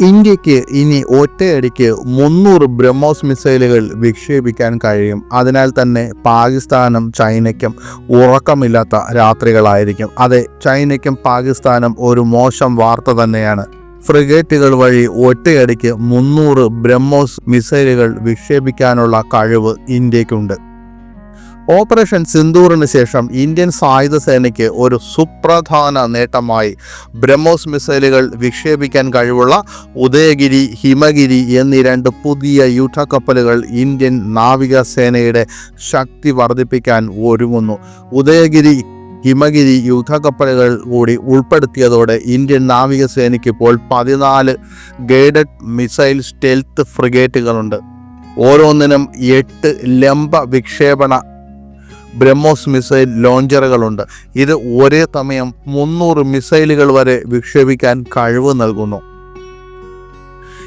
ഇന്ത്യയ്ക്ക് ഇനി ഒറ്റയടിക്ക് മുന്നൂറ് ബ്രഹ്മോസ് മിസൈലുകൾ വിക്ഷേപിക്കാൻ കഴിയും. അതിനാൽ തന്നെ പാകിസ്ഥാനും ചൈനയ്ക്കും ഉറക്കമില്ലാത്ത രാത്രികളായിരിക്കും. അതെ ചൈനയ്ക്കും പാകിസ്ഥാനും ഒരു മോശം വാർത്ത തന്നെയാണ്. ഫ്രിഗേറ്റുകൾ വഴി ഒറ്റയടിക്ക് മുന്നൂറ് ബ്രഹ്മോസ് മിസൈലുകൾ വിക്ഷേപിക്കാനുള്ള കഴിവ് ഇന്ത്യക്കുണ്ട്. ഓപ്പറേഷൻ സിന്ദൂറിന് ശേഷം ഇന്ത്യൻ സായുധ സേനയ്ക്ക് ഒരു സുപ്രധാന നേട്ടമായി. ബ്രഹ്മോസ് മിസൈലുകൾ വിക്ഷേപിക്കാൻ കഴിവുള്ള ഉദയഗിരി ഹിമഗിരി എന്നീ രണ്ട് പുതിയ യുദ്ധക്കപ്പലുകൾ ഇന്ത്യൻ നാവിക സേനയുടെ ശക്തി വർദ്ധിപ്പിക്കാൻ ഒരുങ്ങുന്നു. ഉദയഗിരി ഹിമഗിരി യുദ്ധക്കപ്പലുകൾ കൂടി ഉൾപ്പെടുത്തിയതോടെ ഇന്ത്യൻ നാവികസേനയ്ക്ക് ഇപ്പോൾ പതിനാല് ഗൈഡഡ് മിസൈൽ സ്റ്റെൽത്ത് ഫ്രിഗേറ്റുകളുണ്ട്. ഓരോന്നിനും എട്ട് ലംബ വിക്ഷേപണ ബ്രഹ്മോസ് മിസൈൽ ലോഞ്ചറുകളുണ്ട്. ഇത് ഒരേ സമയം മുന്നൂറ് മിസൈലുകൾ വരെ വിക്ഷേപിക്കാൻ കഴിവ് നൽകുന്നു.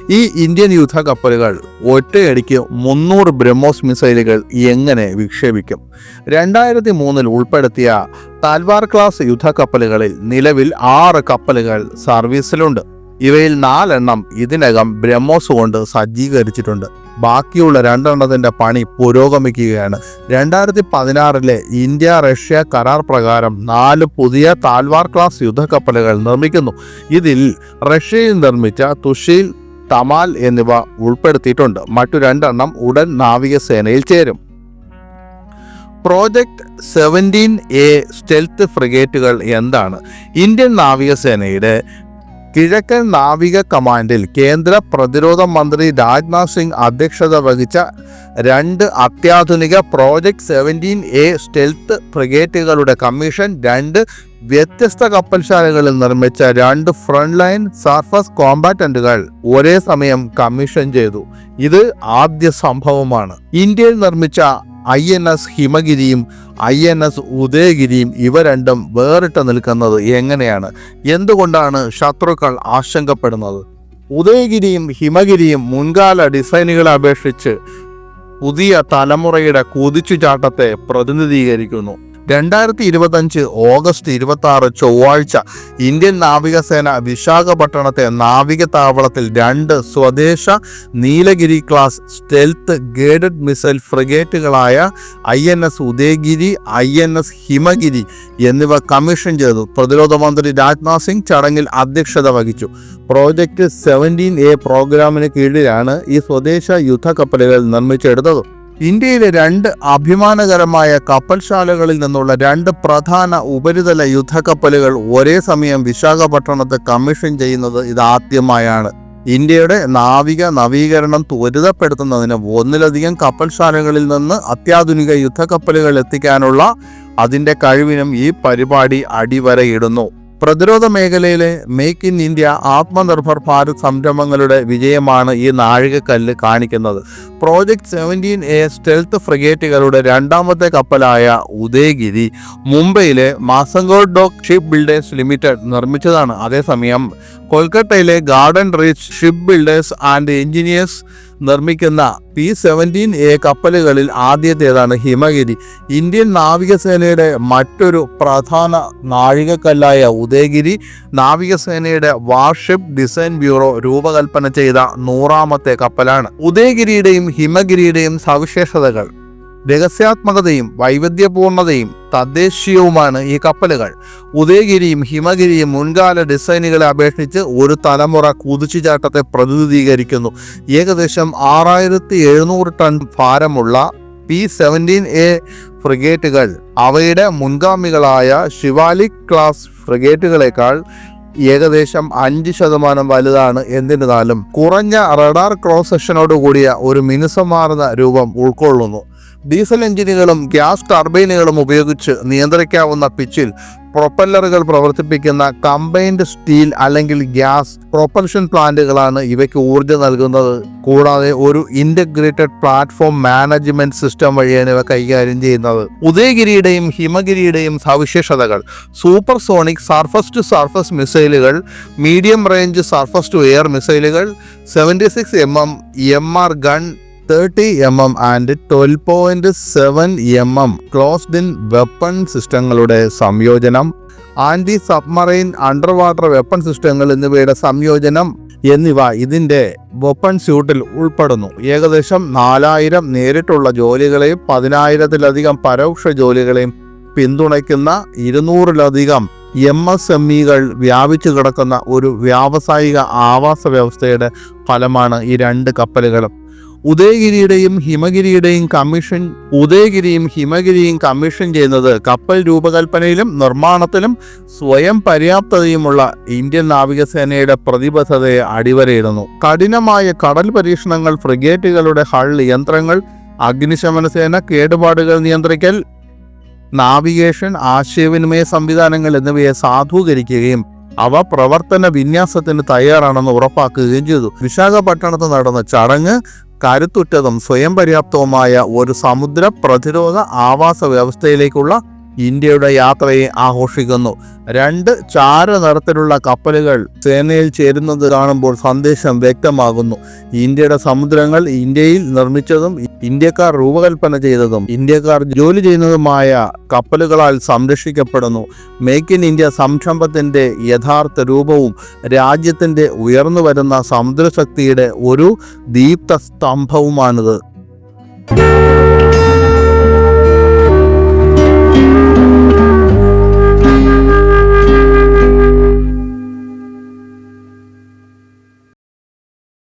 ഈ ഇന്ത്യൻ യുദ്ധ കപ്പലുകൾ ഒറ്റയടിക്ക് മുന്നൂറ് ബ്രഹ്മോസ് മിസൈലുകൾ എങ്ങനെ വിക്ഷേപിക്കും? രണ്ടായിരത്തി മൂന്നിൽ ഉൾപ്പെടുത്തിയ താൽവാർ ക്ലാസ് യുദ്ധ കപ്പലുകളിൽ നിലവിൽ ആറ് കപ്പലുകൾ സർവീസിലുണ്ട്. ഇവയിൽ നാലെണ്ണം ഇതിനകം ബ്രഹ്മോസ് കൊണ്ട് സജ്ജീകരിച്ചിട്ടുണ്ട്. ബാക്കിയുള്ള രണ്ടെണ്ണത്തിന്റെ പണി പുരോഗമിക്കുകയാണ്. രണ്ടായിരത്തി പതിനാറിലെ ഇന്ത്യ റഷ്യ കരാർ പ്രകാരം നാല് പുതിയ താൽവാർ ക്ലാസ് യുദ്ധക്കപ്പലുകൾ നിർമ്മിക്കുന്നു. ഇതിൽ റഷ്യയിൽ നിർമ്മിച്ച തുഷീൽ തമാൽ എന്നിവ ഉൾപ്പെടുത്തിയിട്ടുണ്ട്. മറ്റു രണ്ടെണ്ണം ഉടൻ നാവികസേനയിൽ ചേരും. പ്രോജക്റ്റ് സെവന്റീൻ എ സ്റ്റെൽത്ത് ഫ്രിഗേറ്റുകൾ എന്താണ്? ഇന്ത്യൻ നാവികസേനയുടെ കിഴക്കൻ നാവിക കമാൻഡിൽ കേന്ദ്ര പ്രതിരോധ മന്ത്രി രാജ്നാഥ് സിംഗ് അധ്യക്ഷത വഹിച്ച രണ്ട് അത്യാധുനിക പ്രോജക്ട് സെവന്റീൻ എ സ്റ്റെൽത്ത് ഫ്രിഗേറ്റുകളുടെ കമ്മീഷൻ രണ്ട് വ്യത്യസ്ത കപ്പൽശാലകളിൽ നിർമ്മിച്ച രണ്ട് ഫ്രണ്ട് ലൈൻ സർഫസ് കോമ്പാറ്റന്റുകൾ ഒരേ സമയം കമ്മീഷൻ ചെയ്തു. ഇത് ആദ്യ സംഭവമാണ്. ഇന്ത്യയിൽ നിർമ്മിച്ച ഐ എൻ എസ് ഹിമഗിരിയും ഐ എൻ എസ് ഉദയഗിരിയും ഇവ രണ്ടും വേറിട്ട് നിൽക്കുന്നത് എങ്ങനെയാണ്? എന്തുകൊണ്ടാണ് ശത്രുക്കൾ ആശങ്കപ്പെടുന്നത്? ഉദയഗിരിയും ഹിമഗിരിയും മുൻകാല ഡിസൈനുകളെ അപേക്ഷിച്ച് പുതിയ തലമുറയുടെ കുതിച്ചുചാട്ടത്തെ പ്രതിനിധീകരിക്കുന്നു. രണ്ടായിരത്തി ഇരുപത്തഞ്ച് ഓഗസ്റ്റ് ഇരുപത്തി ആറ് ചൊവ്വാഴ്ച ഇന്ത്യൻ നാവികസേന വിശാഖപട്ടണത്തെ നാവിക താവളത്തിൽ രണ്ട് സ്വദേശ Nilgiri class stealth guided missile ഫ്രിഗേറ്റുകളായ I N S Udaygiri I N S Himgiri എന്നിവ കമ്മീഷൻ ചെയ്തു. പ്രതിരോധ മന്ത്രി രാജ്നാഥ് സിംഗ് ചടങ്ങിൽ അധ്യക്ഷത വഹിച്ചു. പ്രോജക്റ്റ് സെവന്റീൻ എ പ്രോഗ്രാമിന് കീഴിലാണ് ഈ സ്വദേശ യുദ്ധ കപ്പലുകൾ നിർമ്മിച്ചെടുത്തത്. ഇന്ത്യയിലെ രണ്ട് അഭിമാനകരമായ കപ്പൽശാലകളിൽ നിന്നുള്ള രണ്ട് പ്രധാന ഉപരിതല യുദ്ധക്കപ്പലുകൾ ഒരേ സമയം വിശാഖപട്ടണത്ത് കമ്മീഷൻ ചെയ്യുന്നത് ഇതാദ്യമായാണ്. ഇന്ത്യയുടെ നാവിക നവീകരണം ത്വരിതപ്പെടുത്തുന്നതിന് ഒന്നിലധികം കപ്പൽശാലകളിൽ നിന്ന് അത്യാധുനിക യുദ്ധക്കപ്പലുകൾ എത്തിക്കാനുള്ള അതിന്റെ കഴിവിനും ഈ പരിപാടി അടിവരയിടുന്നു. പ്രതിരോധ മേഖലയിലെ make in India Atmanirbhar Bharat സംരംഭങ്ങളുടെ വിജയമാണ് ഈ നാഴികക്കല്ല് കാണിക്കുന്നത്. പ്രോജക്റ്റ് സെവന്റീൻ എ സ്റ്റെൽത്ത് ഫ്രിഗേറ്റുകളുടെ രണ്ടാമത്തെ കപ്പലായ ഉദയഗിരി മുംബൈയിലെ Mazagon dock ship builders limited നിർമ്മിച്ചതാണ്. അതേസമയം കൊൽക്കത്തയിലെ garden reach ship builders and engineers നിർമ്മിക്കുന്ന പി സെവന്റീൻ എ കപ്പലുകളിൽ ആദ്യത്തേതാണ് ഹിമഗിരി. ഇന്ത്യൻ നാവികസേനയുടെ മറ്റൊരു പ്രധാന നാഴികക്കല്ലായ ഉദയഗിരി നാവികസേനയുടെ വാർഷിപ്പ് ഡിസൈൻ ബ്യൂറോ രൂപകൽപ്പന ചെയ്ത നൂറാമത്തെ കപ്പലാണ്. ഉദയഗിരിയുടെയും ഹിമഗിരിയുടെയും സവിശേഷതകൾ. രഹസ്യാത്മകതയും വൈവിധ്യപൂർണതയും തദ്ദേശീയവുമാണ് ഈ കപ്പലുകൾ. ഉദയഗിരിയും ഹിമഗിരിയും മുൻകാല ഡിസൈനുകളെ അപേക്ഷിച്ച് ഒരു തലമുറ കുതിച്ചുചാട്ടത്തെ പ്രതിനിധീകരിക്കുന്നു. ഏകദേശം ആറായിരത്തി എഴുന്നൂറ് ടൺ ഭാരമുള്ള പി സെവന്റീൻ എ ഫ്രിഗേറ്റുകൾ അവയുടെ മുൻഗാമികളായ ശിവാലിക് ക്ലാസ് ഫ്രിഗേറ്റുകളെക്കാൾ ഏകദേശം അഞ്ച് ശതമാനം വലുതാണ് എന്നിരുന്നാലും കുറഞ്ഞ റഡാർ ക്രോസ് സെക്ഷനോട് കൂടിയ ഒരു മിനുസമാർന്ന രൂപം ഉൾക്കൊള്ളുന്നു. ഡീസൽ എഞ്ചിനുകളും ഗ്യാസ് ടർബൈനുകളും ഉപയോഗിച്ച് നിയന്ത്രിക്കാവുന്ന പിച്ചിൽ പ്രൊപ്പല്ലറുകൾ പ്രവർത്തിപ്പിക്കുന്ന കമ്പൈൻഡ് സ്റ്റീൽ അല്ലെങ്കിൽ ഗ്യാസ് പ്രൊപ്പൽഷൻ പ്ലാന്റുകളാണ് ഇവയ്ക്ക് ഊർജം നൽകുന്നത്. കൂടാതെ ഒരു ഇന്റഗ്രേറ്റഡ് പ്ലാറ്റ്ഫോം മാനേജ്മെന്റ് സിസ്റ്റം വഴിയാണ് ഇവ കൈകാര്യം ചെയ്യുന്നത്. ഉദയഗിരിയുടെയും ഹിമഗിരിയുടെയും സവിശേഷതകൾ supersonic surface to surface മിസൈലുകൾ medium range surface to air മിസൈലുകൾ seventy six M M M R gun thirty M M and twelve point seven M M closed in weapon സിസ്റ്റങ്ങളുടെ സംയോജനം. Anti submarine under water weapon സിസ്റ്റങ്ങൾ എന്നിവയുടെ സംയോജനം എന്നിവ ഇതിന്റെ weapon സ്യൂട്ടിൽ ഉൾപ്പെടുന്നു. ഏകദേശം നാലായിരം നേരിട്ടുള്ള ജോലികളെയും പതിനായിരത്തിലധികം പരോക്ഷ ജോലികളെയും പിന്തുണയ്ക്കുന്ന ഇരുന്നൂറിലധികം എം എസ് എം ഇകൾ വ്യാപിച്ചു കിടക്കുന്ന ഒരു വ്യാവസായിക ആവാസ വ്യവസ്ഥയുടെ ഫലമാണ് ഈ രണ്ട് കപ്പലുകളും. ഉദയഗിരിയുടെയും ഹിമഗിരിയുടെയും കമ്മീഷൻ ഉദയഗിരിയും ഹിമഗിരിയും കമ്മീഷൻ ചെയ്യുന്നത് കപ്പൽ രൂപകൽപ്പനയിലും നിർമ്മാണത്തിലും സ്വയം പര്യാപ്തതയുമുള്ള ഇന്ത്യൻ നാവികസേനയുടെ പ്രതിബദ്ധതയെ അടിവരയിടുന്നു. കഠിനമായ കടൽ പരീക്ഷണങ്ങൾ ഫ്രിഗേറ്റുകളുടെ ഹൾ യന്ത്രങ്ങൾ അഗ്നിശമന സേന കേടുപാടുകൾ നിയന്ത്രിക്കൽ നാവിഗേഷൻ ആശയവിനിമയ സംവിധാനങ്ങൾ എന്നിവയെ സാധൂകരിക്കുകയും അവ പ്രവർത്തന വിന്യാസത്തിന് തയ്യാറാണെന്ന് ഉറപ്പാക്കുകയും ചെയ്തു. വിശാഖപട്ടണത്ത് നടന്ന ചടങ്ങ് കരുത്തുറ്റതും സ്വയം പര്യാപ്തവുമായ ഒരു സമുദ്ര പ്രതിരോധ ആവാസ വ്യവസ്ഥയിലേക്കുള്ള ഇന്ത്യയുടെ യാത്രയെ ആഘോഷിക്കുന്നു. രണ്ട് ചാര നിറത്തിലുള്ള കപ്പലുകൾ സേനയിൽ ചേരുന്നത് കാണുമ്പോൾ സന്ദേശം വ്യക്തമാകുന്നു. ഇന്ത്യയുടെ സമുദ്രങ്ങൾ ഇന്ത്യയിൽ നിർമ്മിച്ചതും ഇന്ത്യക്കാർ രൂപകൽപ്പന ചെയ്തതും ഇന്ത്യക്കാർ ജോലി ചെയ്യുന്നതുമായ കപ്പലുകളാൽ സംരക്ഷിക്കപ്പെടുന്നു. മേക്ക് ഇൻ ഇന്ത്യ സംരംഭത്തിന്റെ യഥാർത്ഥ രൂപവും രാജ്യത്തിന്റെ ഉയർന്നു വരുന്ന സമുദ്രശക്തിയുടെ ഒരു ദീപ്ത സ്തംഭവുമാണിത്